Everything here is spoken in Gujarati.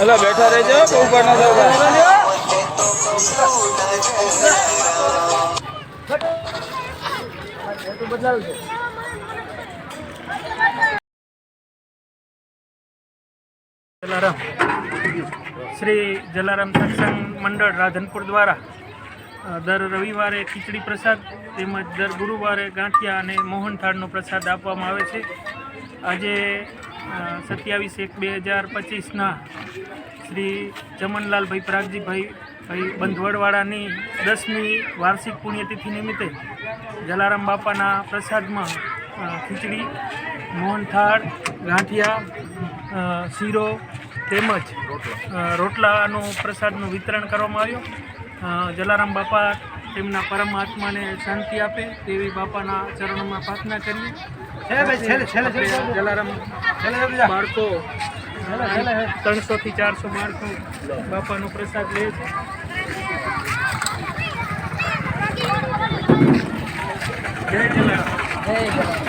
એટલે બેઠા રહેજો બહુ ઊભા ના જલારામ. શ્રી જલારામ સત્સંગ મંડળ રાધનપુર દ્વારા દર રવિવારે ખીચડી પ્રસાદ તેમજ દર ગુરુવારે ગાંઠિયા અને મોહનથાળનો પ્રસાદ આપવામાં આવે છે. આજે સત્યાવીસ એક બે હજાર પચીસના શ્રી ચમનલાલભાઈ પ્રાગજીભાઈ ભાઈ બંધવડવાળાની દસમી વાર્ષિક પુણ્યતિથિ નિમિત્તે જલારામ બાપાના પ્રસાદમાં ખીચડી, મોહનથાળ, ગાંઠિયા શીરો તેમજ રોટલાનો પ્રસાદનું વિતરણ કરવામાં આવ્યું. જલારામ બાપા તેમના પરમાત્માને શાંતિ આપે તેવી બાપાના ચરણોમાં પ્રાર્થના કરીએ. જલારામ બાળકો ત્રણસો થી ચારસો બાળકો બાપાનો પ્રસાદ લે છે. જય જલારામ.